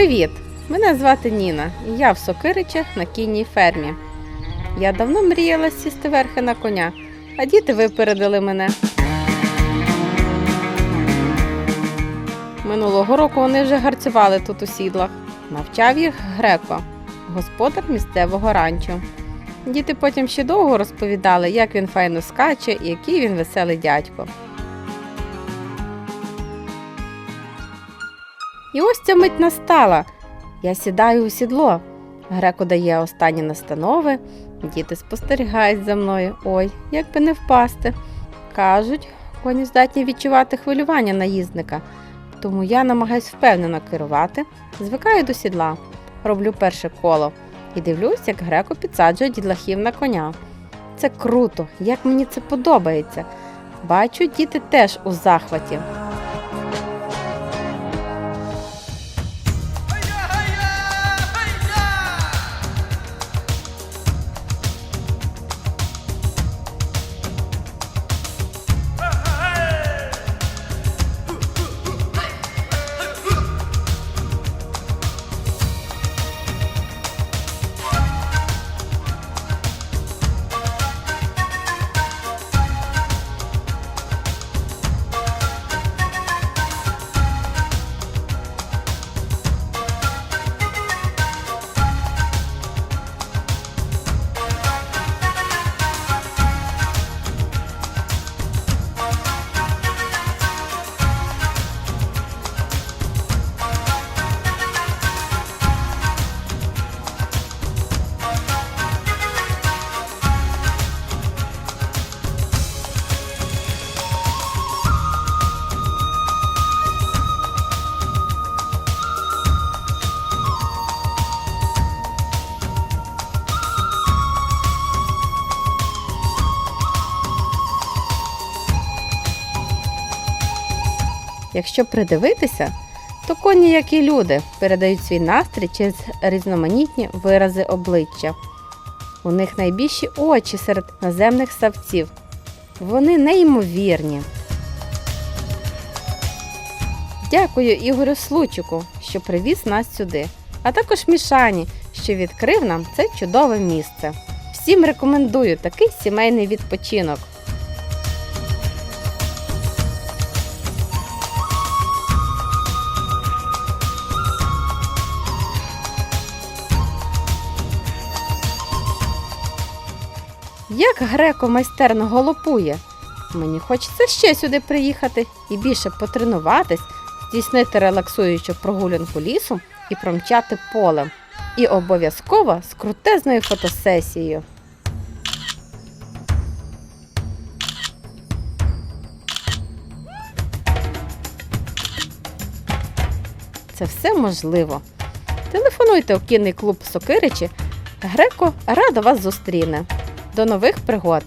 Привіт! Мене звати Ніна, і я в Сокиричах на кінній фермі. Я давно мріяла сісти верхи на коня, а діти випередили мене. Минулого року вони вже гарцювали тут у сідлах. Навчав їх греко, господар місцевого ранчо. Діти потім ще довго розповідали, як він файно скаче і який він веселий дядько. І ось ця мить настала. Я сідаю у сідло. Греко дає останні настанови, діти спостерігають за мною. Ой, як би не впасти. Кажуть, коні здатні відчувати хвилювання наїзника, тому я намагаюсь впевнено керувати, звикаю до сідла, роблю перше коло і дивлюсь, як греко підсаджує дідлахів на коня. Це круто, як мені це подобається. Бачу, діти теж у захваті. Якщо придивитися, то коні, як і люди, передають свій настрій через різноманітні вирази обличчя. У них найбільші очі серед наземних савців. Вони неймовірні. Дякую Ігорю Случику, що привіз нас сюди, а також Мішані, що відкрив нам це чудове місце. Всім рекомендую такий сімейний відпочинок. Як греко майстерно голопує. Мені хочеться ще сюди приїхати і більше потренуватись, здійснити релаксуючу прогулянку лісом і промчати полем. І обов'язково з крутезною фотосесією. Це все можливо. Телефонуйте у кінний клуб Сокиричі. Греко рада вас зустріне. До нових пригод!